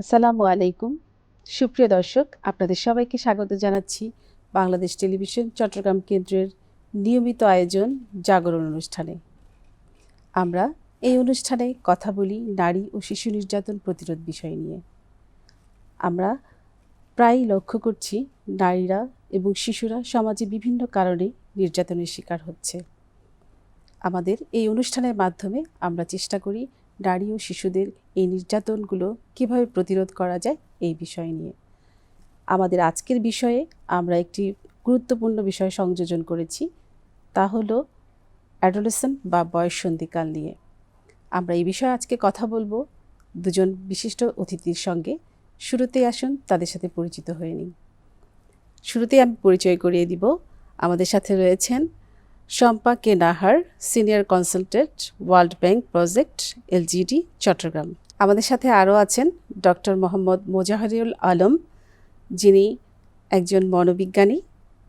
আসসালামু আলাইকুম। সুপ্রিয় দর্শক, আপনাদের সবাইকে স্বাগত জানাচ্ছি বাংলাদেশ টেলিভিশন চট্টগ্রাম কেন্দ্রের নিয়মিত আয়োজন জাগরণ অনুষ্ঠানে। আমরা এই অনুষ্ঠানে কথা বলি নারী ও শিশু নির্যাতন প্রতিরোধ বিষয় নিয়ে। আমরা প্রায়ই লক্ষ্য করছি নারীরা এবং শিশুরা সমাজে বিভিন্ন কারণে নির্যাতনের শিকার হচ্ছে। আমাদের এই অনুষ্ঠানের মাধ্যমে আমরা চেষ্টা করি নারী ও শিশুদের এই নির্যাতনগুলো কীভাবে প্রতিরোধ করা যায় এই বিষয় নিয়ে। আমাদের আজকের বিষয়ে আমরা একটি গুরুত্বপূর্ণ বিষয় সংযোজন করেছি, তা হলো অ্যাডোলেসন বা বয়ঃসন্ধিকাল নিয়ে। আমরা এই বিষয়ে আজকে কথা বলব। দুজন বিশিষ্ট অতিথির সঙ্গে শুরুতেই আসুন, তাদের সাথে পরিচিত হয়ে নিই শুরুতেই আমি পরিচয় করিয়ে দিব। আমাদের সাথে রয়েছেন Shampa K Nahar, senior consultant, world bank project, LGD, Chattogram. আমাদের সাথে আরও আছেন ডক্টর মোহাম্মদ মোজাহারিউল আলম, যিনি একজন মনোবিজ্ঞানী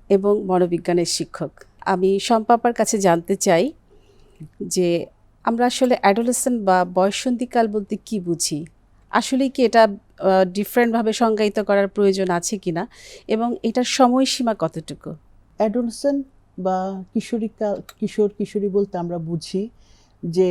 এবং মনোবিজ্ঞানের শিক্ষক। আমি শম্পাপার কাছে জানতে চাই যে আমরা আসলে অ্যাডোলেসন বা বয়সন্ধিকাল বলতে কি বুঝি? আসলে কি এটা ডিফারেন্টভাবে সংজ্ঞায়িত করার প্রয়োজন আছে কিনা? এবং এটার সময়সীমা কতটুকু? অ্যাডোলসেন্ট বা কিশোরীকাল কিশোর, কিশোরী বলতে আমরা বুঝি যে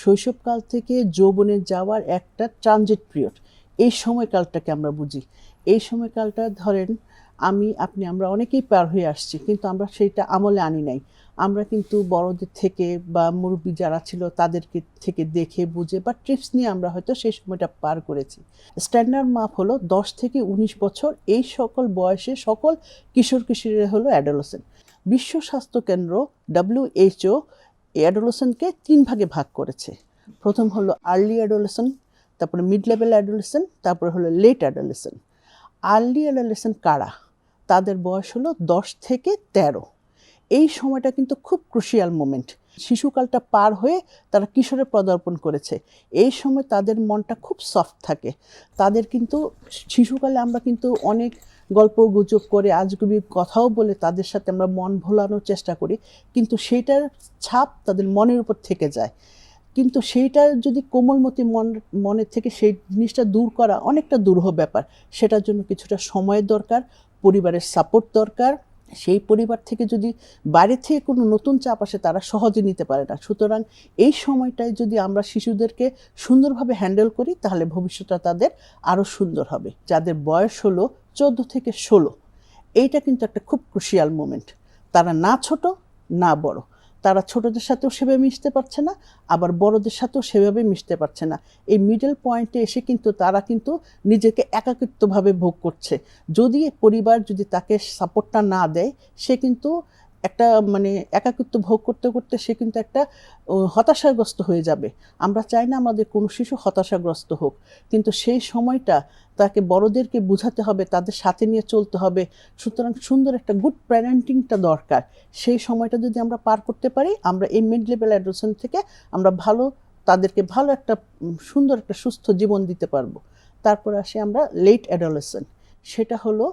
শৈশবকাল থেকে যৌবনে যাওয়ার একটা ট্রানজিট পিরিয়ড এই সময়কালটাকে আমরা বুঝি। এই সময়কালটা ধরেন আমি, আপনি, আমরা অনেকেই পার হয়ে আসছি কিন্তু আমরা সেইটা আমলে আনি নাই। আমরা কিন্তু বড়দের থেকে বা মুরব্বী যারা ছিল তাদেরকে থেকে দেখে, বুঝে বা ট্রিপস নিয়ে আমরা হয়তো সেই সময়টা পার করেছি। স্ট্যান্ডার্ড মাপ হলো দশ থেকে উনিশ বছর এই সকল বয়সে সকল কিশোর, কিশোরীরা হলো অ্যাডোলসেন্ট বিশ্ব স্বাস্থ্য কেন্দ্র ডাব্লিউএইচও অ্যাডোলসেন্টকে তিন ভাগে ভাগ করেছে। প্রথম হলো আর্লি অ্যাডোলেসন তারপরে মিড লেভেল অ্যাডোলেসেন্ট তারপরে হলো লেট অ্যাডোলেসেন্ট আর্লি অ্যাডোলেসেন্ট কারা? তাদের বয়স হলো দশ থেকে তেরো। এই সময়টা কিন্তু খুব ক্রুশিয়াল মোমেন্ট শিশুকালটা পার হয়ে তারা কিশোরে পদার্পণ করেছে। এই সময় তাদের মনটা খুব সফট থাকে। তাদের কিন্তু, শিশুকালে আমরা কিন্তু অনেক গল্প, গুজব করে আজগুবি কথাও বলে তাদের সাথে আমরা মন ভোলানোর চেষ্টা করি। কিন্তু সেইটার ছাপ তাদের মনের উপর থেকে যায়। কিন্তু সেইটার যদি কোমলমতি মন, মনের থেকে সেই জিনিসটা দূর করা অনেকটা দুরূহ ব্যাপার। সেটার জন্য কিছুটা সময়ের দরকার, পরিবারের সাপোর্ট দরকার। সেই পরিবার থেকে যদি বাইরে থেকে কোনো নতুন চাপ আসে তারা সহজে নিতে পারে না। সুতরাং এই সময়টায় যদি আমরা শিশুদেরকে সুন্দরভাবে হ্যান্ডেল করি, তাহলে ভবিষ্যৎটা তাদের আরও সুন্দর হবে। যাদের বয়স হলো চোদ্দ থেকে ষোলো। এইটা কিন্তু একটা খুব ক্রুশিয়াল মোমেন্ট তারা না ছোট, না বড়। তারা ছোটদের সাথেও সেভাবে মিশতে পারছে না, আবার বড়দের সাথেও সেভাবে মিশতে পারছে না। এই মিডল পয়েন্টে এসে কিন্তু তারা কিন্তু নিজেকে একাকিত্বভাবে ভোগ করছে। যদি পরিবার যদি তাকে সাপোর্টটা না দেয়, সে কিন্তু একটা মানে একাকিত্ব ভোগ করতে করতে সে কিন্তু একটা হতাশাগ্রস্ত হয়ে যাবে। আমরা চাই না আমাদের কোনো শিশু হতাশাগ্রস্ত হোক, কিন্তু সেই সময়টা তাকে বড়দেরকে বোঝাতে হবে, তাদের সাথে নিয়ে চলতে হবে। সুতরাং সুন্দর একটা গুড প্যারেন্টিংটা দরকার। সেই সময়টা যদি আমরা পার করতে পারি, আমরা এই মিড লেভেল অ্যাডোলেশন থেকে আমরা ভালো, তাদেরকে ভালো একটা সুন্দর একটা সুস্থ জীবন দিতে পারব। তারপর আসি আমরা লেট অ্যাডোলেশন সেটা হলো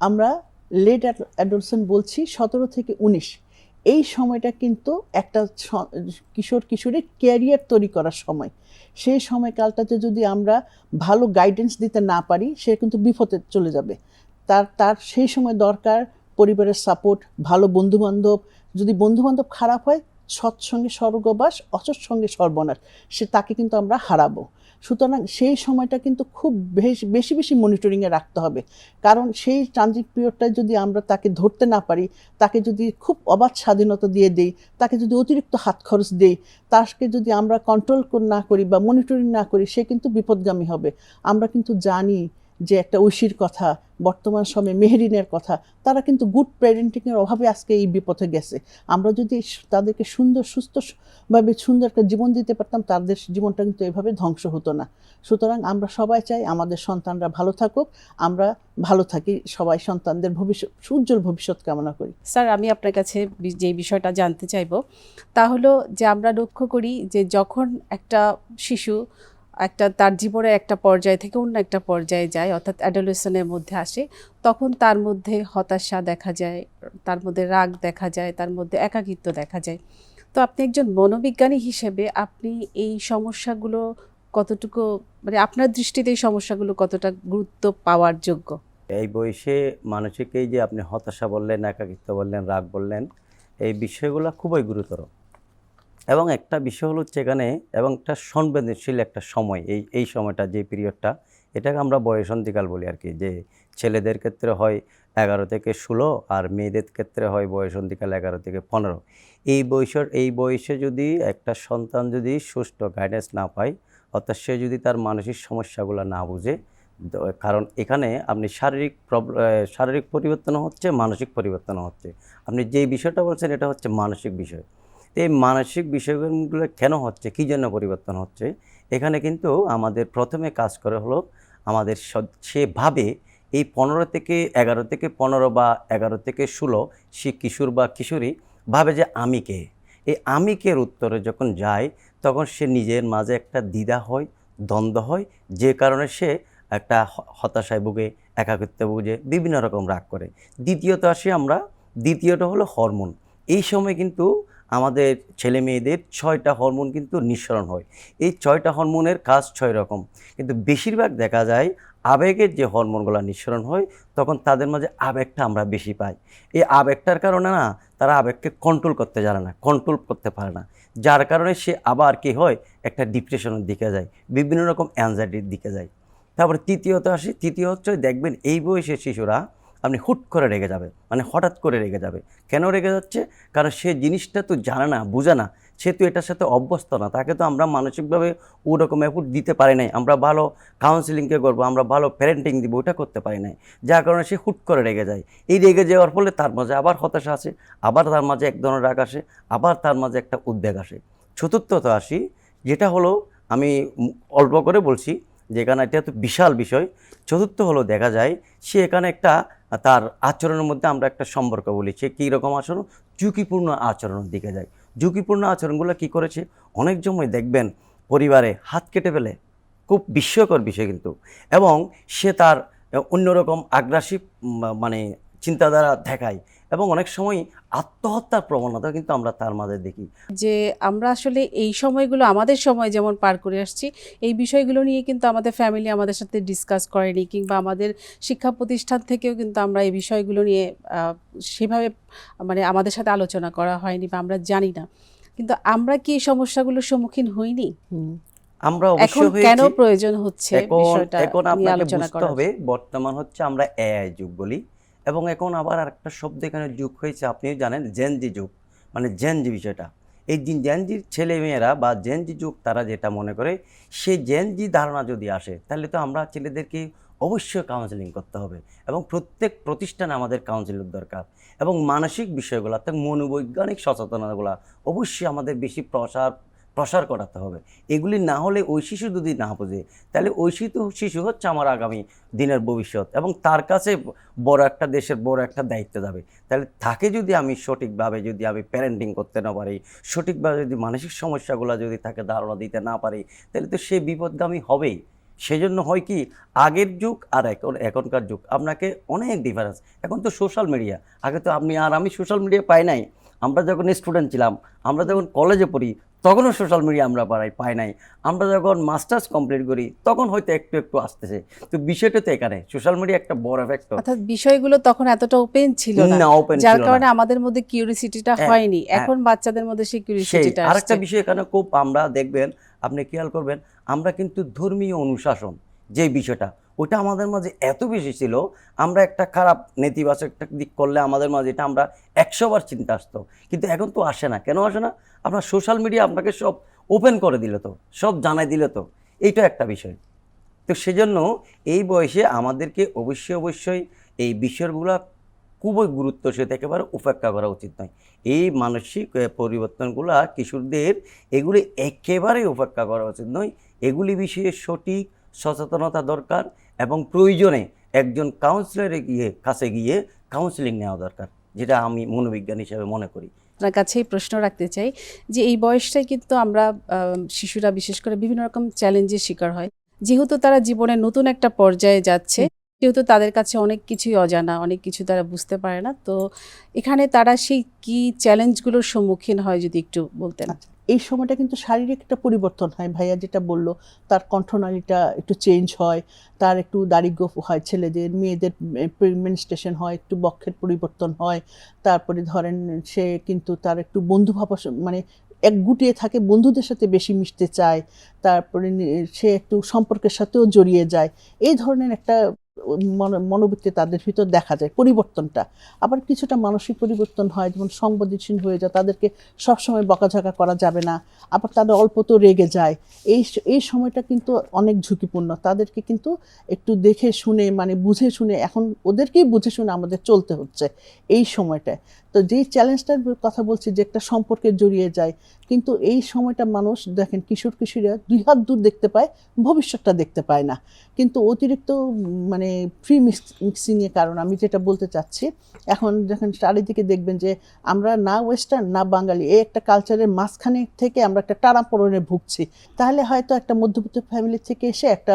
আমরা লেট অ্যাডোলেশন বলছি সতেরো থেকে উনিশ। এই সময়টা কিন্তু একটা কিশোর কিশোরের ক্যারিয়ার তৈরি করার সময়। সেই সময়কালটাতে যদি আমরা ভালো গাইডেন্স দিতে না পারি, সে কিন্তু বিপদে চলে যাবে। তার তার সেই সময় দরকার পরিবারের সাপোর্ট ভালো বন্ধুবান্ধব। যদি বন্ধুবান্ধব খারাপ হয়, সৎসঙ্গে স্বর্গবাস, অসৎসঙ্গে সর্বনাশ। সে, তাকে কিন্তু আমরা হারাবো। সুতরাং সেই সময়টা কিন্তু খুব বেশ, বেশি মনিটরিংয়ে রাখতে হবে। কারণ সেই ট্রানজিট পিরিয়ডটা যদি আমরা তাকে ধরতে না পারি, তাকে যদি খুব অবাধ স্বাধীনতা দিয়ে দেই, তাকে যদি অতিরিক্ত হাত খরচ দেই, তাকে যদি আমরা কন্ট্রোল না করি বা মনিটরিং না করি, সে কিন্তু বিপদগামী হবে। আমরা কিন্তু জানি যে একটা ঐশীর কথা, বর্তমান সময়ে মেহেরিনের কথা, তারা কিন্তু গুড প্যারেন্টিংয়ের অভাবে আজকে এই বিপথে গেছে। আমরা যদি তাদেরকে সুন্দর সুস্থভাবে সুন্দর একটা জীবন দিতে পারতাম, তাদের জীবনটা কিন্তু এভাবে ধ্বংস হতো না। সুতরাং আমরা সবাই চাই আমাদের সন্তানরা ভালো থাকুক, আমরা ভালো থাকি, সবাই সন্তানদের ভবিষ্যৎ উজ্জ্বল ভবিষ্যৎ কামনা করি। স্যার, আমি আপনার কাছে যে বিষয়টা জানতে চাইব, তা হলো যে আমরা লক্ষ্য করি যে যখন একটা শিশু একটা, তার জীবনের একটা পর্যায় থেকে অন্য একটা পর্যায়ে যায়, অর্থাৎ অ্যাডোলেশনের মধ্যে আসে, তখন তার মধ্যে হতাশা দেখা যায়, তার মধ্যে রাগ দেখা যায়, তার মধ্যে একাকিত্ব দেখা যায়। তো আপনি একজন মনোবিজ্ঞানী হিসেবে আপনি এই সমস্যাগুলো কতটুকু মানে আপনার দৃষ্টিতে এই সমস্যাগুলো কতটা গুরুত্ব পাওয়ার যোগ্য? এই বয়সে মানসিক এই যে আপনি হতাশা বললেন, একাকিত্ব বললেন, রাগ বললেন, এই বিষয়গুলো খুবই গুরুতর। এবং একটা বিষয় হলো এখানে, এবং একটা সংবেদনশীল একটা সময়, এই এই সময়টা, যে পিরিয়ডটা এটাকে আমরা বয়সন্ধিকাল বলি আর কি, যে ছেলেদের ক্ষেত্রে হয় এগারো থেকে ষোলো আর মেয়েদের ক্ষেত্রে হয় বয়সন্ধিকাল এগারো থেকে পনেরো। এই বয়সের, এই বয়সে যদি একটা সন্তান যদি সুষ্ঠু গাইডেন্স না পায়, অর্থাৎ সে যদি তার মানসিক সমস্যাগুলো না বুঝে কারণ এখানে আপনি শারীরিক শারীরিক পরিবর্তন হচ্ছে, মানসিক পরিবর্তন হচ্ছে। আপনি যেই বিষয়টা বলছেন, এটা হচ্ছে মানসিক বিষয়। এই মানসিক বিষয়গুলো কেন হচ্ছে? কী জন্য পরিবর্তন হচ্ছে? এখানে কিন্তু আমাদের প্রথমে কাজ করে হলো আমাদের সেভাবে এই পনেরো থেকে এগারো থেকে পনেরো বা এগারো থেকে ষোলো সে কিশোর বা কিশোরী ভাবে যে আমি কে? এই আমিকের উত্তরে যখন যায়, তখন সে নিজের মাঝে একটা দ্বিধা হয়, দ্বন্দ্ব হয়, যে কারণে সে একটা হতাশায় ভুগে, একাকিত্বে ভুগে, বিভিন্ন রকম রাগ করে। দ্বিতীয়ত আসি আমরা, দ্বিতীয়টা হলো হরমোন। এই সময় কিন্তু আমাদের ছেলে মেয়েদের ছয়টা হরমোন কিন্তু নিঃসরণ হয়। এই ছয়টা হরমোনের কাজ ছয় রকম। কিন্তু বেশিরভাগ দেখা যায় আবেগের যে হরমোনগুলো নিঃসরণ হয়, তখন তাদের মাঝে আবেগটা আমরা বেশি পাই। এই আবেগটার কারণে না, তারা আবেগকে কন্ট্রোল করতে জানে না কন্ট্রোল করতে পারে না। যার কারণে সে আবার কি হয়, একটা ডিপ্রেশনের দিকে যায়, বিভিন্ন রকম অ্যাংজাইটির দিকে যায়। তারপরে তৃতীয়ত আসি, তৃতীয় হচ্ছে দেখবেন এই বয়সের শিশুরা আপনি হুট করে রেগে যাবে মানে হঠাৎ করে রেগে যাবে। কেন রেগে যাচ্ছে? কারণ সে জিনিসটা তো জানে না, বুঝে না। সে তো এটার সাথে অভ্যস্ত না, তাকে তো আমরা মানসিকভাবে ওরকম এফোর্ট দিতে পারি নাই। আমরা ভালো কাউন্সিলিংকে করব, আমরা ভালো প্যারেন্টিং দিব, ওটা করতে পারি নাই। যার কারণে সে হুট করে রেগে যায়। এই রেগে যাওয়ার ফলে তার মাঝে আবার হতাশা আসে, আবার তার মাঝে এক ধরনের রাগ আসে, আবার তার মাঝে একটা উদ্বেগ আসে। চতুর্থত আসি, যেটা হলো আমি অল্প করে বলছি যেখানে এটা তো বিশাল বিষয়। চতুর্থ হলো দেখা যায়, সে এখানে একটা তার আচরণের মধ্যে আমরা একটা সম্পর্ক বলি। সে কী রকম আচরণ? ঝুঁকিপূর্ণ আচরণের দিকে যায়। ঝুঁকিপূর্ণ আচরণগুলো কি করেছে? অনেক সময় দেখবেন পরিবারে হাত কেটে ফেলে। খুব বিস্ময়কর বিষয় কিন্তু। এবং সে তার অন্যরকম আগ্রাসী মানে চিন্তাধারা দেখায়। এবং অনেক সময় আত্মহত্যার প্রবণতা কিন্তু আমরা তার মাঝে দেখি। যে আমরা আসলে এই সময়গুলো আমাদের সময় যেমন পার করে আসছি এই বিষয়গুলো নিয়ে কিন্তু আমাদের ফ্যামিলি আমাদের সাথে ডিসকাস করেনি কিংবা আমাদের শিক্ষা প্রতিষ্ঠান থেকেও কিন্তু আমরা এই বিষয়গুলো নিয়ে আহ, সেভাবে মানে আমাদের সাথে আলোচনা করা হয়নি বা আমরা জানি না। কিন্তু আমরা কি এই সমস্যাগুলোর সম্মুখীন হইনি? হুম। আমরা এখন অবশ্য কেন প্রয়োজন হচ্ছে বিষয়টা এখন আপনাকে বুঝতে হবে বর্তমান হচ্ছে আমরা এআই যুগ বলি। এবং এখন আবার আরেকটা শব্দ এখানে যুগ হয়েছে, আপনিও জানেন জেনজি যুগ। মানে জেনজি বিষয়টা। এই জেনজির ছেলে মেয়েরা বা জেনজি যুগ, তারা যেটা মনে করে সেই জেনজি ধারণা যদি আসে, তাহলে তো আমরা ছেলেদেরকে অবশ্যই কাউন্সেলিং করতে হবে এবং প্রত্যেক প্রতিষ্ঠানে আমাদের কাউন্সিলিং দরকার এবং মানসিক বিষয়গুলো, অর্থাৎ মনোবৈজ্ঞানিক সচেতনতাগুলো অবশ্যই আমাদের বেশি প্রসার প্রসার করাতে হবে। এগুলি না হলে ওই শিশু যদি না বোঝে, তাহলে ওই শিশু শিশু হচ্ছে আমার আগামী দিনের ভবিষ্যৎ এবং তার কাছে বড় একটা দেশের বড় একটা দায়িত্ব যাবে। তাহলে তাকে যদি আমি সঠিকভাবে যদি আমি প্যারেন্টিং করতে না পারি, সঠিকভাবে যদি মানসিক সমস্যাগুলো যদি তাকে ধারণা দিতে না পারি, তাহলে তো সে বিপদগামী হবেই। সেজন্য হয় কি, আগের যুগ আর এখন, এখনকার যুগ আপনাকে অনেক ডিফারেন্স এখন তো সোশ্যাল মিডিয়া আগে তো আপনি আর আমি সোশ্যাল মিডিয়া পাই নাই। আমরা যখন স্টুডেন্ট ছিলাম, আমরা যখন কলেজে পড়ি তখনও সোশ্যাল মিডিয়া আমরা পাই পাই নাই। আমরা যখন মাস্টার্স কমপ্লিট করি তখন হয়তো একটু একটু আসতেছে। তো বিষয়টা তো এখানে সোশ্যাল মিডিয়া একটা বড় ফ্যাক্টর অর্থাৎ বিষয়গুলো তখন এতটা ওপেন ছিল না। ওপেন যার কারণে আমাদের মধ্যে কিউরিসিটিটা হ্যাঁ, হয়নি। হ্যাঁ। এখন বাচ্চাদের মধ্যে সেই কিউরিসিটিটা আরেকটা বিষয় এখানে খুব আমরা দেখবেন আপনি খেয়াল করবেন আমরা কিন্তু ধর্মীয় অনুশাসন যে বিষয়টা ওটা আমাদের মাঝে এত বেশি ছিল, আমরা একটা খারাপ নেতিবাচক একটা দিক করলে আমাদের মাঝে এটা আমরা একশো বার চিন্তা আসতো। কিন্তু এখন তো আসে না। কেন আসে না? আপনার সোশ্যাল মিডিয়া আপনাকে সব ওপেন করে দিল তো, সব জানাই দিল তো। এইটা একটা বিষয়। তো সেজন্য এই বয়সে আমাদেরকে অবশ্যই অবশ্যই এই বিষয়গুলো খুবই গুরুত্ব সে একেবারে উপেক্ষা করা উচিত নয়। এই মানসিক পরিবর্তনগুলো কিশোরদের এগুলি একেবারেই উপেক্ষা করা উচিত নয়। এগুলি বিষয়ে সঠিক সচেতনতা দরকার। এবং প্রয়োজনে একজন কাউন্সিলরে গিয়ে কাছে গিয়ে কাউন্সিলিং নেওয়া দরকার যেটা আমি মনোবিজ্ঞান হিসেবে মনে করি। আপনার কাছেই প্রশ্ন রাখতে চাই যে এই বয়সটাই কিন্তু আমরা শিশুরা বিশেষ করে বিভিন্ন রকম চ্যালেঞ্জের শিকার হয়। যেহেতু তারা জীবনে নতুন একটা পর্যায়ে যাচ্ছে যেহেতু তাদের কাছে অনেক কিছুই অজানা অনেক কিছু তারা বুঝতে পারে না তো এখানে তারা সেই কি চ্যালেঞ্জগুলোর সম্মুখীন হয় যদি একটু বলতেন? এই সময়টা কিন্তু শারীরিক একটা পরিবর্তন হয়। ভাইয়া যেটা বলল, তার কণ্ঠনালীটা একটু চেঞ্জ হয়, তার একটু দারিদ্র হয় ছেলেদের, মেয়েদের মেনস্টেশন হয়, একটু বক্ষের পরিবর্তন হয়, তারপরে ধরেন সে কিন্তু তার একটু বন্ধুভাব মানে এক গুটিয়ে থাকে, বন্ধুদের সাথে বেশি মিশতে চায়, তারপরে সে একটু সম্পর্কের সাথেও জড়িয়ে যায়। এই ধরনের একটা মনোবৃত্তি তাদের ভিতর দেখা যায় পরিবর্তনটা। আবার কিছুটা মানসিক পরিবর্তন হয় যেমন সংবেদনশীল হয়ে যায় তাদেরকে সবসময় বকাঝকা করা যাবে না আবার তাদের অল্পতেও রেগে যায়। এই এই সময়টা কিন্তু অনেক ঝুঁকিপূর্ণ। তাদেরকে কিন্তু একটু দেখে শুনে মানে বুঝে শুনে এখন ওদেরকেই বুঝে শুনে আমাদের চলতে হচ্ছে এই সময়টায়। তো যেই চ্যালেঞ্জটার কথা বলছি যে একটা সম্পর্কে জড়িয়ে যায় কিন্তু এই সময়টা মানুষ দেখেন কিশোর কিশোরীরা দুই হাত দূর দেখতে পায় ভবিষ্যৎটা দেখতে পায় না। কিন্তু অতিরিক্ত উম, মানে ফ্রি মিক্সিংয়ের কারণ আমি যেটা বলতে চাচ্ছি, এখন যখন চারিদিকে দেখবেন যে আমরা না ওয়েস্টার্ন না বাঙালি, এই একটা কালচারের মাঝখানে থেকে আমরা একটা টানাপোড়নে ভুগছি। তাহলে হয়তো একটা মধ্যবিত্ত ফ্যামিলি থেকে এসে একটা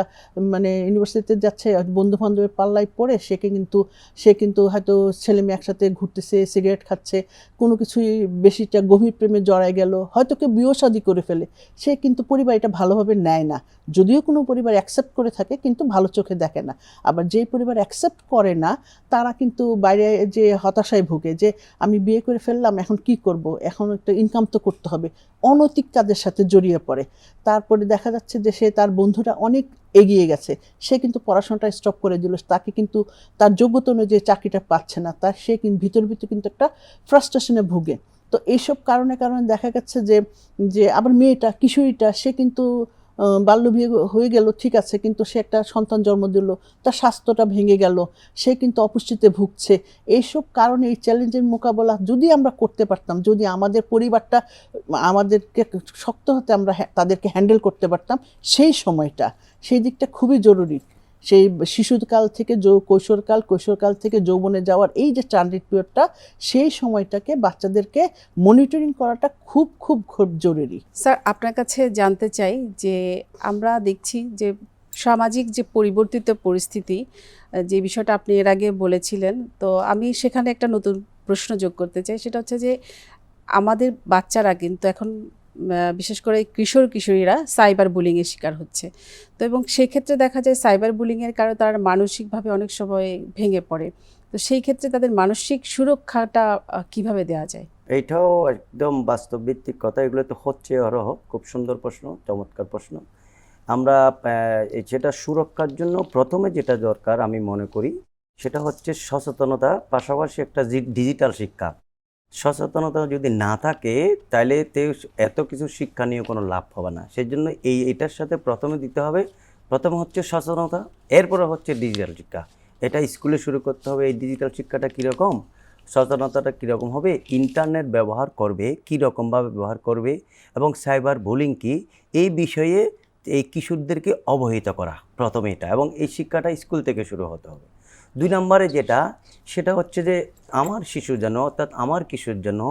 মানে ইউনিভার্সিটিতে যাচ্ছে বন্ধু বান্ধবের পাল্লায় পড়ে, সে কিন্তু সে কিন্তু হয়তো ছেলে মেয়ে একসাথে ঘুরতেছে সিগারেট খাচ্ছে, কোনো কিছুই বেশিটা গভীর প্রেমে জড়ায় গেল, হয়তো কেউ বিয়ে শাদী করে ফেলে, সে কিন্তু পরিবার এটা ভালোভাবে নেয় না। যদিও কোনো পরিবার অ্যাকসেপ্ট করে থাকে, কিন্তু ভালো চোখে দেখে না। আবার যেই পরিবার অ্যাকসেপ্ট করে না, তারা কিন্তু বাইরে যে হতাশায় ভুগে যে আমি বিয়ে করে ফেললাম, এখন কি করব? এখন একটা ইনকাম তো করতে হবে। অনৈতিক কাজের সাথে জড়িয়ে পড়ে। তারপরে দেখা যাচ্ছে যে সে তার বন্ধুরা অনেক এগিয়ে গেছে। সে কিন্তু পড়াশোনাটা স্টপ করে দিল। তাকে কিন্তু তার যোগ্যতা অনুযায়ী চাকরিটা পাচ্ছে না। তার সে কিন্তু ভিতর ভিতর কিন্তু একটা ফ্রাস্ট্রেশনে ভুগে। তো এইসব কারণে কারণে দেখা গেছে যে যে আবার মেয়েটা, কিশোরীটা, সে কিন্তু বাল্যবিয়ে হয়ে গেল, ঠিক আছে, কিন্তু সে একটা সন্তান জন্ম দিল, তার স্বাস্থ্যটা ভেঙে গেল, সে কিন্তু অপুষ্টিতে ভুগছে। এইসব কারণে এই চ্যালেঞ্জের মোকাবেলা যদি আমরা করতে পারতাম, যদি আমাদের পরিবারটা, আমাদেরকে শক্ত হতে আমরা তাদেরকে হ্যান্ডেল করতে পারতাম, সেই সময়টা, সেই দিকটা খুবই জরুরি। সেই শিশুকাল থেকে যৌ, কৈশোরকাল কৈশোরকাল থেকে যৌবনে যাওয়ার এই যে ট্রানজিট পিরিয়ডটা সেই সময়টাকে বাচ্চাদেরকে মনিটরিং করাটা খুব খুব খুব জরুরি। স্যার, আপনার কাছে জানতে চাই যে আমরা দেখছি যে সামাজিক যে পরিবর্তিত পরিস্থিতি যে বিষয়টা আপনি এর আগে বলেছিলেন, তো আমি সেখানে একটা নতুন প্রশ্ন যোগ করতে চাই। সেটা হচ্ছে যে আমাদের বাচ্চারা কিন্তু এখন বিশেষ করে কিশোর কিশোরীরা সাইবার বুলিংয়ের শিকার হচ্ছে। তো এবং সেক্ষেত্রে দেখা যায় সাইবার বুলিংয়ের কারণে তারা মানসিকভাবে অনেক সময় ভেঙে পড়ে। তো সেই ক্ষেত্রে তাদের মানসিক সুরক্ষাটা কীভাবে দেওয়া যায়? এইটাও একদম বাস্তবভিত্তিক কথা। এগুলো তো হচ্ছে অরহ খুব সুন্দর প্রশ্ন, চমৎকার প্রশ্ন। আমরা যেটা সুরক্ষার জন্য প্রথমে যেটা দরকার আমি মনে করি, সেটা হচ্ছে সচেতনতা, পাশাপাশি একটা ডিজিটাল শিক্ষা। সচেতনতা যদি না থাকে তাহলে এত কিছু শিক্ষা নিয়ে কোনো লাভ হবে না। সেই জন্য এই এটার সাথে প্রথমে দিতে হবে। প্রথমে হচ্ছে সচেতনতা, এরপরে হচ্ছে ডিজিটাল শিক্ষা। এটা স্কুলে শুরু করতে হবে। এই ডিজিটাল শিক্ষাটা কীরকম? সচেতনতাটা কীরকম হবে? ইন্টারনেট ব্যবহার করবে কী রকমভাবে ব্যবহার করবে, এবং সাইবার বুলিং কি? এই বিষয়ে এই কিশোরদেরকে অবহিত করা প্রথমে এটা, এবং এই শিক্ষাটা স্কুল থেকে শুরু হতে হবে। দুই নম্বরে যেটা, সেটা হচ্ছে যে আমার শিশুর যেন অর্থাৎ আমার কিশোর জন্য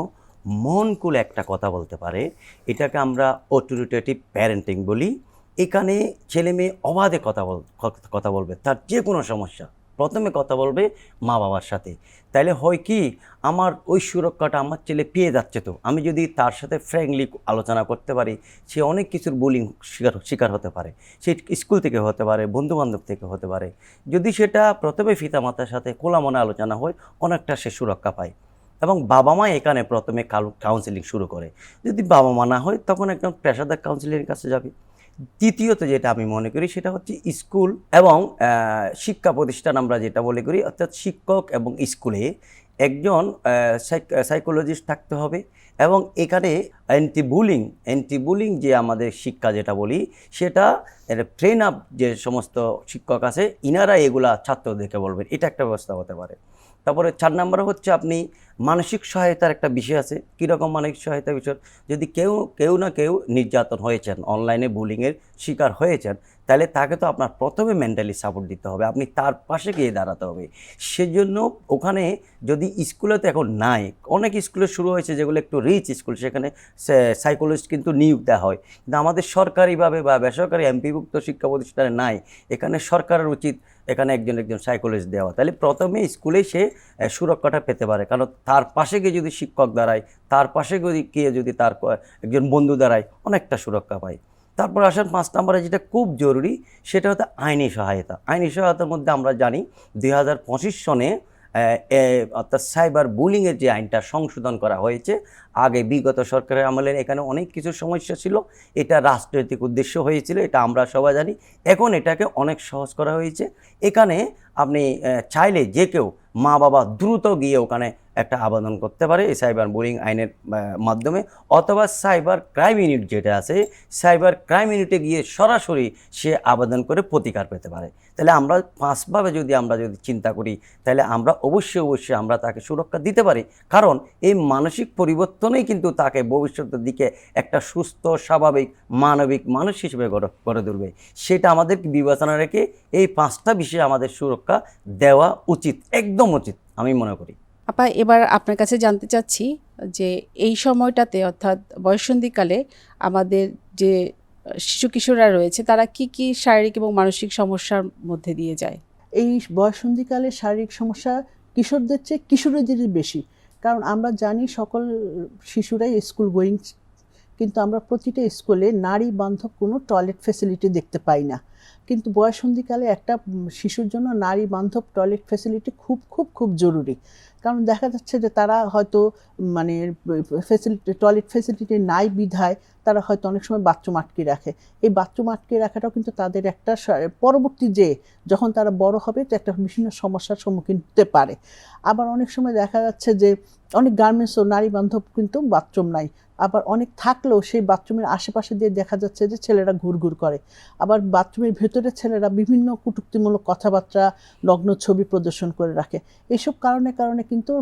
মনকুল একটা কথা বলতে পারে। এটাকে আমরা অটোরিটেটিভ প্যারেন্টিং বলি। এখানে ছেলে মেয়ে অবাধে কথা বল, কথা বলবে, তার যে কোনো সমস্যা। প্রথমে কথা বলবে মা বাবার সাথে। তাইলে হয় কি, আমার ওই সুরক্ষাটা আমার ছেলে পেয়ে যাচ্ছে তো। আমি যদি তার সাথে ফ্র্যাঙ্কলি আলোচনা করতে পারি, সে অনেক কিছুর বুলিং শিকার শিকার হতে পারে। সে স্কুল থেকে হতে পারে, বন্ধুবান্ধব থেকে হতে পারে। যদি সেটা প্রথমে পিতামাতার সাথে খোলা মনে আলোচনা হয়, অনেকটা সে সুরক্ষা পায়। এবং বাবা মা এখানে প্রথমে কাউন্সিলিং শুরু করে। যদি বাবা মা না হয়, তখন একদম পেশাদার কাউন্সিলিংয়ের কাছে যাবে। তৃতীয়ত যেটা আমি মনে করি সেটা হচ্ছে স্কুল এবং শিক্ষা প্রতিষ্ঠান আমরা যেটা মনে করি, অর্থাৎ শিক্ষক এবং স্কুলে একজন সাইকোলজিস্ট থাকতে হবে এবং এখানে অ্যান্টি বুলিং অ্যান্টি বুলিং যে আমাদের শিক্ষা যেটা বলি, সেটা ট্রেন আপ যে সমস্ত শিক্ষক আছে, ইনারা এগুলা ছাত্রদেরকে বলবেন। এটা একটা ব্যবস্থা হতে পারে। তারপরে চার নম্বরে হচ্ছে আপনি মানসিক সহায়তার একটা বিষয় আছে। কীরকম মানসিক সহায়তার বিষয়? যদি কেউ কেউ না কেউ নির্যাতন হয়েছেন, অনলাইনে বুলিংয়ের শিকার হয়েছেন, তাহলে তাকে তো আপনার প্রথমে মেন্টালি সাপোর্ট দিতে হবে। আপনি তার পাশে গিয়ে দাঁড়াতে হবে। সেজন্য ওখানে যদি স্কুলে তো এখন নাই, অনেক স্কুলে শুরু হয়েছে যেগুলো একটু রিচ স্কুল সেখানে সাইকোলজিস্ট কিন্তু নিয়োগ দেওয়া হয়। কিন্তু আমাদের সরকারিভাবে বা বেসরকারি এমপিভুক্ত শিক্ষা প্রতিষ্ঠানে নাই। এখানে সরকারের উচিত এখানে একজন একজন সাইকোলজিস্ট দেওয়া। তাহলে প্রথমে স্কুলে সে সুরক্ষাটা পেতে পারে। কারণ তার পাশে গিয়ে যদি শিক্ষক দাঁড়ায়, তার পাশে গিয়ে যদি তার একজন বন্ধু দাঁড়ায়, অনেকটা সুরক্ষা পায়। তারপর আসেন পাঁচ নম্বরে যেটা খুব জরুরি, সেটা হচ্ছে আইনি সহায়তা। আইনি সহায়তার মধ্যে আমরা জানি, দুই হাজার পঁচিশ সনে অর্থাৎ সাইবার বুলিংয়ের যে আইনটা সংশোধন করা হয়েছে, আগে বিগত সরকারের আমলে এখানে অনেক কিছু সমস্যা ছিল। এটা রাজনৈতিক উদ্দেশ্য হয়েছিল, এটা আমরা সবাই জানি। এখন এটাকে অনেক সহজ করা হয়েছে। এখানে আপনি চাইলে যে কেউ মা বাবা দ্রুত গিয়ে ওখানে একটা আবেদন করতে পারে এই সাইবার বুলিং আইনের মাধ্যমে। অথবা সাইবার ক্রাইম ইউনিট যেটা আছে, সাইবার ক্রাইম ইউনিটে গিয়ে সরাসরি সে আবেদন করে প্রতিকার পেতে পারে। তাহলে আমরা পাঁচভাবে যদি আমরা যদি চিন্তা করি, তাহলে আমরা অবশ্যই অবশ্যই আমরা তাকে সুরক্ষা দিতে পারি। কারণ এই মানসিক পরিবর্তনেই কিন্তু তাকে ভবিষ্যতের দিকে একটা সুস্থ, স্বাভাবিক, মানবিক মানুষ হিসেবে গড়ে গড়ে তুলবে। সেটা আমাদের বিবেচনা রেখে এই পাঁচটা বিষয়ে আমাদের সুরক্ষা দেওয়া উচিত, একদম উচিত, আমি মনে করি। আপা, এবার আপনার কাছে জানতে চাচ্ছি যে এই সময়টাতে, অর্থাৎ বয়ঃসন্ধিকালে আমাদের যে শিশু কিশোররা রয়েছে, তারা কি কি শারীরিক এবং মানসিক সমস্যার মধ্যে দিয়ে যায়? এই বয়সন্ধিকালে শারীরিক সমস্যা কিশোরদের চেয়ে কিশোরদের বেশি। কারণ আমরা জানি সকল শিশুরাই স্কুল গোয়িং, কিন্তু আমরা প্রতিটা স্কুলে নারী বান্ধব কোনো টয়লেট ফেসিলিটি দেখতে পাই না। কিন্তু বয়সন্ধিকালে একটা শিশুর জন্য নারী বান্ধব টয়লেট ফেসিলিটি খুব খুব খুব জরুরি। কারণ দেখা যাচ্ছে যে তারা হয়তো মানে ফেসিলিটি টয়লেট ফেসিলিটি নাই বিধায় তারা হয়তো অনেক সময় বাথরুম আটকে রাখে। এই বাথরুম আটকে রাখাটাও কিন্তু তাদের একটা পরবর্তী যে, যখন তারা বড় হবে তো একটা বিভিন্ন সমস্যার সম্মুখীন হতে পারে। আবার অনেক সময় দেখা যাচ্ছে যে, অনেক গার্মেন্টসও নারী বান্ধব কিন্তু বাথরুম নাই। আবার অনেক থাকলেও সেই বাথরুমের আশেপাশে দিয়ে দেখা যাচ্ছে যে ছেলেরা ঘুরঘুর করে। আবার বাথরুমের ভেতরে ছেলেরা বিভিন্ন কুটুক্তিমূলক কথাবার্তা, লগ্ন ছবি প্রদর্শন করে রাখে। এসব কারণে কারণে কিন্তু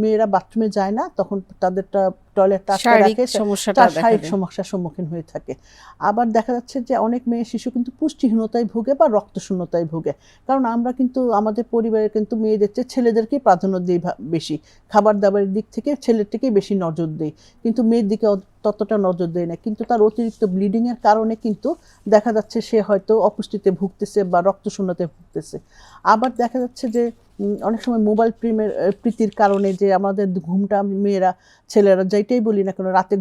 মেয়েরা বাথরুমে যায় না, তখন তাদেরটা টয়লেট তার শারীরিক। সমস্যার সম্মুখীন হয়ে থাকে। আবার দেখা যাচ্ছে যে অনেক মেয়ে শিশু কিন্তু পুষ্টিহীনতায় ভুগে বা রক্তশূন্যতায় ভুগে। কারণ আমরা কিন্তু আমাদের পরিবারে কিন্তু মেয়েদের চেয়ে ছেলেদেরকেই প্রাধান্য দিই বেশি। খাবার দাবারের দিক থেকে ছেলেটিকেই বেশি নজর দিই। কিন্তু মেয়ের দিকে ততটা নজর দেয় না। কিন্তু তার অতিরিক্ত ব্লিডিংয়ের কারণে কিন্তু দেখা যাচ্ছে সে হয়তো অপুষ্টিতে ভুগতেছে বা রক্তশূন্যতায় ভুগতেছে। আবার দেখা যাচ্ছে যে অনেক সময় মোবাইল প্রেমের প্রীতির কারণে যে আমাদের ঘুমটা, মেয়েরা, ছেলেরা যেটাই বলি না কেন, রাতে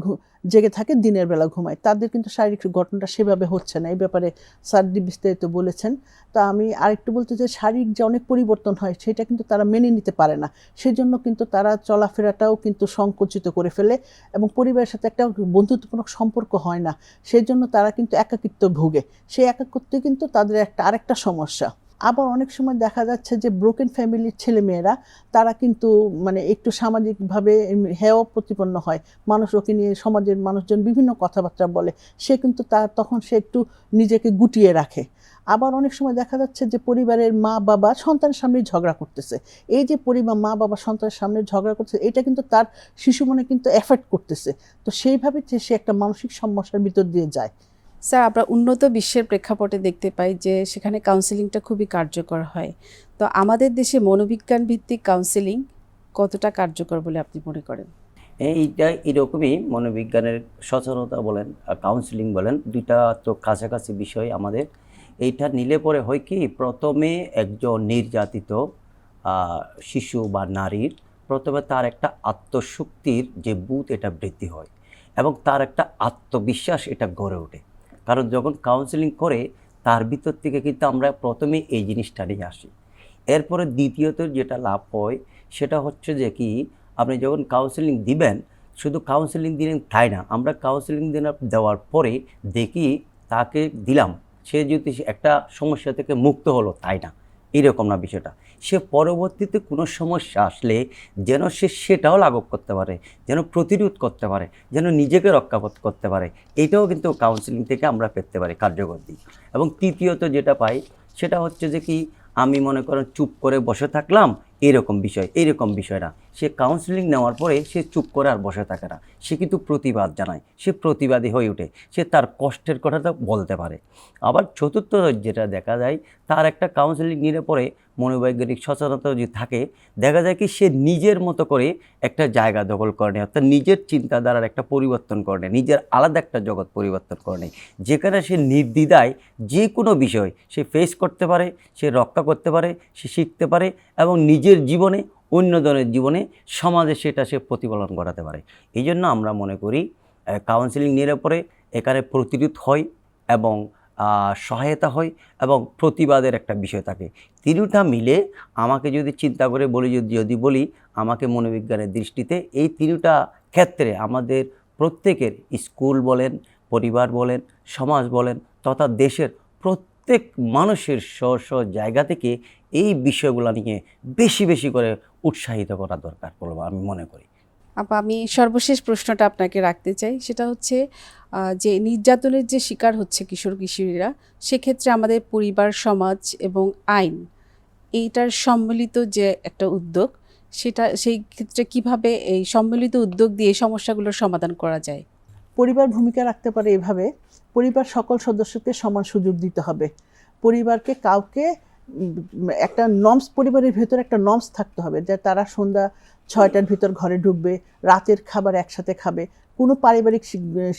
জেগে থাকে, দিনের বেলা ঘুমায়। তাদের কিন্তু শারীরিক গঠনটা সেভাবে হচ্ছে না। এই ব্যাপারে স্যারদি বিস্তারিত বলেছেন। তা আমি আরেকটু বলতে চাই, শারীরিক যে অনেক পরিবর্তন হয়, সেটা কিন্তু তারা মেনে নিতে পারে না। সেজন্য কিন্তু তারা চলাফেরাটাও কিন্তু সংকুচিত করে ফেলে এবং পরিবারের সাথে একটা বন্ধুত্বপূর্ণ সম্পর্ক হয় না। সেই জন্য তারা কিন্তু একাকিত্ব ভোগে সেই একাকিত্ব কিন্তু তাদের একটা, আরেকটা সমস্যা। আবার অনেক সময় দেখা যাচ্ছে যে ব্রোকেন ফ্যামিলির ছেলেমেয়েরা, তারা কিন্তু মানে একটু সামাজিকভাবে হেয় প্রতিপন্ন হয়। মানুষ ওকে নিয়ে সমাজের মানুষজন বিভিন্ন কথাবার্তা বলে। সে কিন্তু তার তখন সে একটু নিজেকে গুটিয়ে রাখে। আবার অনেক সময় দেখা যাচ্ছে যে পরিবারের মা বাবা সন্তানের সামনে ঝগড়া করতেছে। এই যে পরিবার মা বাবা সন্তানের সামনে ঝগড়া করতেছে, এটা কিন্তু তার শিশু মনে কিন্তু এফেক্ট করতেছে। তো সেইভাবে সে একটা মানসিক সমস্যার ভিতর দিয়ে যায়। স্যার, আমরা উন্নত বিশ্বের প্রেক্ষাপটে দেখতে পাই যে সেখানে কাউন্সেলিংটা খুবই কার্যকর হয়। তো আমাদের দেশে মনোবিজ্ঞান ভিত্তিক কাউন্সেলিং কতটা কার্যকর বলে আপনি মনে করেন? এইটা এরকমই মনোবিজ্ঞানের সচেতনতা বলেন কাউন্সিলিং বলেন, দুইটা তো কাছাকাছি বিষয় আমাদের। এইটা নিলে পরে হয় কি, প্রথমে একজন নির্যাতিত শিশু বা নারীর প্রথমে তার একটা আত্মশক্তির যে বুথ এটা বৃদ্ধি হয় এবং তার একটা আত্মবিশ্বাস এটা গড়ে ওঠে। কারণ যখন কাউন্সেলিং করে, তার ভিতর থেকে কিন্তু আমরা প্রথমে এই জিনিসটা নিয়ে আসি। এরপরে দ্বিতীয়ত যেটা লাভ হয়, সেটা হচ্ছে যে কি, আপনি যখন কাউন্সেলিং দিবেন, শুধু কাউন্সেলিং দিলেন তাই না, আমরা কাউন্সিলিং দেওয়ার পরে দেখি তাকে দিলাম, সে যদি একটা সমস্যা থেকে মুক্ত হলো তাই না। এরকম না বিষয়টা। সে পরবর্তীতে কোনো সমস্যা আসলে যেন সে সেটাও লাঘব করতে পারে, যেন প্রতিরোধ করতে পারে, যেন নিজেকে রক্ষা করতে পারে, এটাও কিন্তু কাউন্সিলিং থেকে আমরা পেতে পারি কার্যকর। দিক এবং তৃতীয়ত যেটা পাই, সেটা হচ্ছে যে কি, আমি মনে করেন চুপ করে বসে থাকলাম, এরকম বিষয় এরকম বিষয় না। সে কাউন্সিলিং নেওয়ার পরে সে চুপ করে আর বসে থাকে না। সে কিন্তু প্রতিবাদ জানায়। সে প্রতিবাদী হয়ে ওঠে। সে তার কষ্টের কথাটা বলতে পারে। আবার চতুর্থ যেটা দেখা যায়, তার একটা কাউন্সিলিং নিলে পরে মনোবৈজ্ঞানিক সচেতনতা যদি থাকে, দেখা যায় কি সে নিজের মতো করে একটা জায়গা দখল করে নেয়। অর্থাৎ নিজের চিন্তাধারার একটা পরিবর্তন করে নেয়। নিজের আলাদা একটা জগৎ পরিবর্তন করে নেয়। যেখানে সে নির্দ্বিধায় যে কোনো বিষয় সে ফেস করতে পারে, সে রক্ষা করতে পারে, সে শিখতে পারে এবং নিজের জীবনে অন্যজনের জীবনে সমাজে সেটা সে প্রতিফলন ঘটাতে পারে। এই জন্য আমরা মনে করি কাউন্সিলিং নিলে পরে এখানে প্রতিরোধ হয় এবং সহায়তা হয় এবং প্রতিবাদের একটা বিষয় থাকে। তিনটা মিলে আমাকে যদি চিন্তা করে বলি, যদি যদি বলি আমাকে মনোবিজ্ঞানের দৃষ্টিতে এই তিনটা ক্ষেত্রে আমাদের প্রত্যেকের স্কুল বলেন, পরিবার বলেন, সমাজ বলেন তথা দেশের প্রত্যেক মানুষের স্ব স্ব জায়গা থেকে এই বিষয়গুলো নিয়ে বেশি বেশি করে উৎসাহিত করা দরকার বলে আমি মনে করি। আপা আমি সর্বশেষ প্রশ্নটা আপনাকে রাখতে চাই। সেটা হচ্ছে যে নির্যাতনের যে শিকার হচ্ছে কিশোর কিশোরীরা সেক্ষেত্রে আমাদের পরিবার সমাজ এবং আইন এইটার সম্মিলিত যে একটা উদ্যোগ সেটা সেই ক্ষেত্রে কীভাবে এই সম্মিলিত উদ্যোগ দিয়ে সমস্যাগুলোর সমাধান করা যায়? পরিবার ভূমিকা রাখতে পারে এভাবে পরিবার সকল সদস্যকে সমান সুযোগ দিতে হবে। পরিবারকে কাউকে একটা নমস পরিবারের ভেতর একটা নমস থাকতে হবে যে তারা সন্ধ্যা ছয়টার ভিতর ঘরে ঢুকবে রাতের খাবার একসাথে খাবে। কোনো পারিবারিক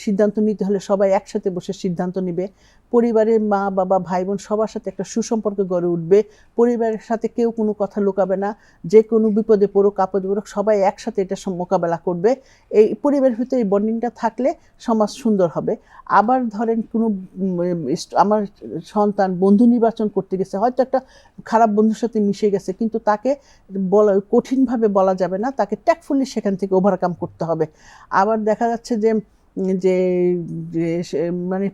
সিদ্ধান্ত নিতে হলে সবাই একসাথে বসে সিদ্ধান্ত নেবে। পরিবারের মা, বাবা, ভাই, বোন সবার সাথে একটা সুসম্পর্ক গড়ে উঠবে। পরিবারের সাথে কেউ কোনো কথা লুকাবে না। যে কোনো বিপদে পড়ুক, আপদে পড়ুক, সবাই একসাথে এটা মোকাবেলা করবে। এই পরিবারের ভিতরে এই বন্ডিংটা থাকলে সমাজ সুন্দর হবে। আবার ধরেন কোনো আমার সন্তান বন্ধু নির্বাচন করতে গেছে, হয়তো একটা খারাপ বন্ধুর সাথে মিশে গেছে, কিন্তু তাকে বলা, কঠিনভাবে বলা যাবে না। তাকে ট্যাকফুলি সেখান থেকে ওভারকাম করতে হবে। আবার দেখা যাচ্ছে যে যে মানে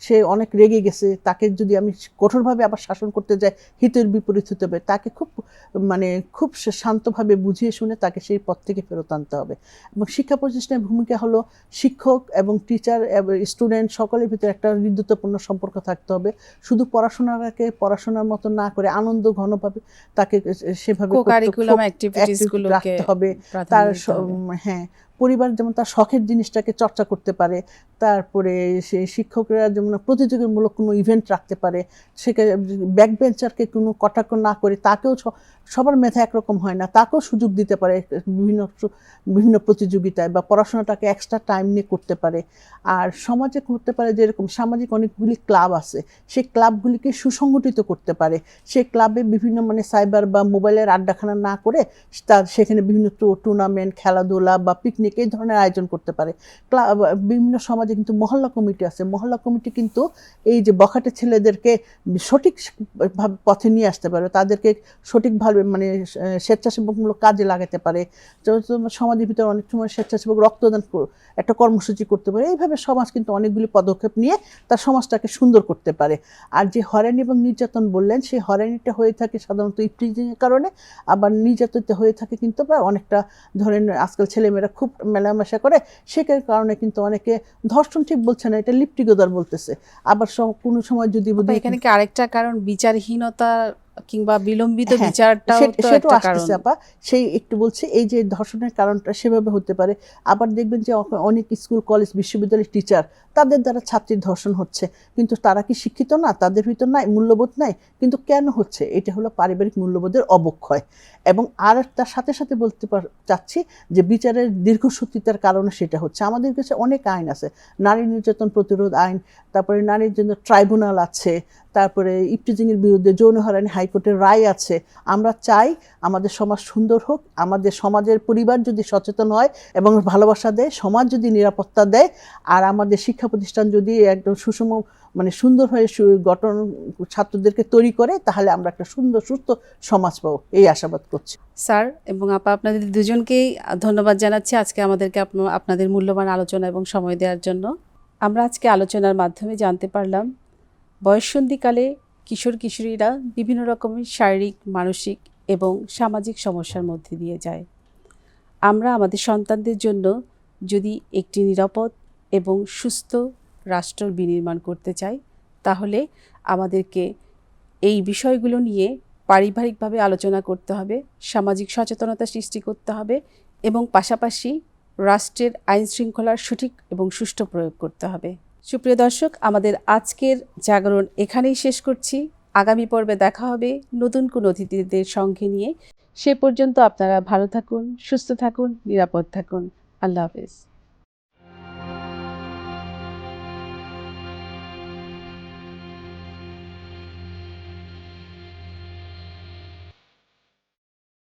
সে অনেক রেগে গেছে তাকে যদি আমি কঠোরভাবে আবার শাসন করতে যাই হিতের বিপরীত হতে হবে তাকে খুব মানে খুব শান্তভাবে বুঝিয়ে শুনে তাকে সেই পথ থেকে ফেরত আনতে হবে। এবং শিক্ষা প্রতিষ্ঠানের ভূমিকা হলো শিক্ষক এবং টিচার এবং স্টুডেন্ট সকলের ভিতরে একটা হৃদ্যতাপূর্ণ সম্পর্ক থাকতে হবে। শুধু পড়াশোনাকে পড়াশোনার মতো না করে আনন্দ ঘনভাবে তাকে সেভাবে রাখতে হবে। তার হ্যাঁ পরিবার যেমন তার শখের জিনিসটাকে চর্চা করতে পারে, তারপরে সে শিক্ষকরা যেমন প্রতিযোগিতামূলক কোনো ইভেন্ট রাখতে পারে, সেখানে ব্যাক বেঞ্চারকে কোনো কটাক্ষ না করে তাকেও সবার মেধা একরকম হয় না, তাকেও সুযোগ দিতে পারে বিভিন্ন বিভিন্ন প্রতিযোগিতায় বা পড়াশোনাটাকে এক্সট্রা টাইম নিয়ে করতে পারে। আর সমাজে করতে পারে যেরকম সামাজিক অনেকগুলি ক্লাব আছে, সেই ক্লাবগুলিকে সুসংগঠিত করতে পারে। সেই ক্লাবে বিভিন্ন মানে সাইবার বা মোবাইলের আড্ডাখানা না করে তার সেখানে বিভিন্ন টুর্নামেন্ট খেলাধুলা বা পিকনিক এই ধরনের আয়োজন করতে পারে। বিভিন্ন সমাজে কিন্তু মহল্লা কমিটি আছে। মহল্লা কমিটি কিন্তু এই যে বখাটে ছেলেদেরকে সঠিক ভাবে পথে নিয়ে আসতে পারে। তাদেরকে সঠিকভাবে মানে স্বেচ্ছাসেবকমূলক কাজে লাগাতে পারে। সমাজের ভিতরে অনেক সময় স্বেচ্ছাসেবক রক্তদান একটা কর্মসূচি করতে পারে। এইভাবে সমাজ কিন্তু অনেকগুলি পদক্ষেপ নিয়ে তার সমাজটাকে সুন্দর করতে পারে। আর যে হয়রানি এবং নির্যাতন বললেন, সেই হয়রানিটা হয়ে থাকে সাধারণত ইফটিজিংয়ের কারণে। আবার নির্যাতিত হয়ে থাকে কিন্তু অনেকটা ধরেন আজকাল ছেলেমেয়েরা খুব মেলামেশা করে সেটার কারণে কিন্তু অনেকে ধর্ষণ ঠিক বলছে না এটা লিপ্টিগোদার বলতেছে। আবার কোনো সময় যদি এখানে কি আরেকটা কারণ? বিচারহীনতা কিংবা বিলম্বিত হ্যাঁ, বিচারটাও তো একটা কারণ। আপা। সেই একটু বলছি এই যে ধর্ষণের কারণটা সেভাবে হতে পারে। আবার দেখবেন যে অনেক স্কুল কলেজ বিশ্ববিদ্যালয়ের টিচার তাদের দ্বারা ছাত্রীর ধর্ষণ হচ্ছে। কিন্তু তারা কি শিক্ষিত না? তাদের ভিতর নাই মূল্যবোধ নাই। কিন্তু কেন হচ্ছে? এটা হলো পারিবারিক মূল্যবোধের অবক্ষয়। এবং আর তার সাথে সাথে বলতে পার চাচ্ছি যে বিচারের দীর্ঘসূত্রিতার কারণে সেটা হচ্ছে। আমাদের কাছে অনেক আইন আছে। নারী নির্যাতন প্রতিরোধ আইন তারপরে নারীর জন্য ট্রাইব্যুনাল আছে তারপরে ইফটিজিংয়ের বিরুদ্ধে যৌন হয়রানি হাইকোর্টের রায় আছে। আমরা চাই আমাদের সমাজ সুন্দর হোক, আমাদের সমাজের পরিবার যদি সচেতন হয় এবং ভালোবাসা দেয়, সমাজ যদি নিরাপত্তা দেয়, আর আমাদের শিক্ষা প্রতিষ্ঠান যদি একদম সুষম মানে সুন্দর হয়ে গঠন ছাত্রদেরকে তৈরি করে, তাহলে আমরা একটা সুন্দর, সুস্থ সমাজ পাবো। এই আশাবাদ করছি। স্যার এবং আপা, আপনাদের দুজনকেই ধন্যবাদ জানাচ্ছি আজকে আমাদেরকে আপনা- আপনাদের মূল্যবান আলোচনা এবং সময় দেওয়ার জন্য। আমরা আজকে আলোচনার মাধ্যমে জানতে পারলাম, বয়ঃসন্ধিকালে কিশোর কিশোরীরা বিভিন্ন রকমের শারীরিক, মানসিক এবং সামাজিক সমস্যার মধ্যে দিয়ে যায়। আমরা আমাদের সন্তানদের জন্য যদি একটি নিরাপদ এবং সুস্থ রাষ্ট্র বিনির্মাণ করতে চাই, তাহলে আমাদেরকে এই বিষয়গুলো নিয়ে পারিবারিকভাবে আলোচনা করতে হবে, সামাজিক সচেতনতা সৃষ্টি করতে হবে এবং পাশাপাশি রাষ্ট্রের আইন শৃঙ্খলার সঠিক এবং সুষ্ঠু প্রয়োগ করতে হবে। সুপ্রিয় দর্শক, আমাদের আজকের জাগরণ এখানেই শেষ করছি। আগামী পর্বে দেখা হবে নতুন কোন অতিথিদের সঙ্গে নিয়ে। সে পর্যন্ত আপনারা ভালো থাকুন, সুস্থ থাকুন, নিরাপদ থাকুন। আল্লাহ হাফেজ।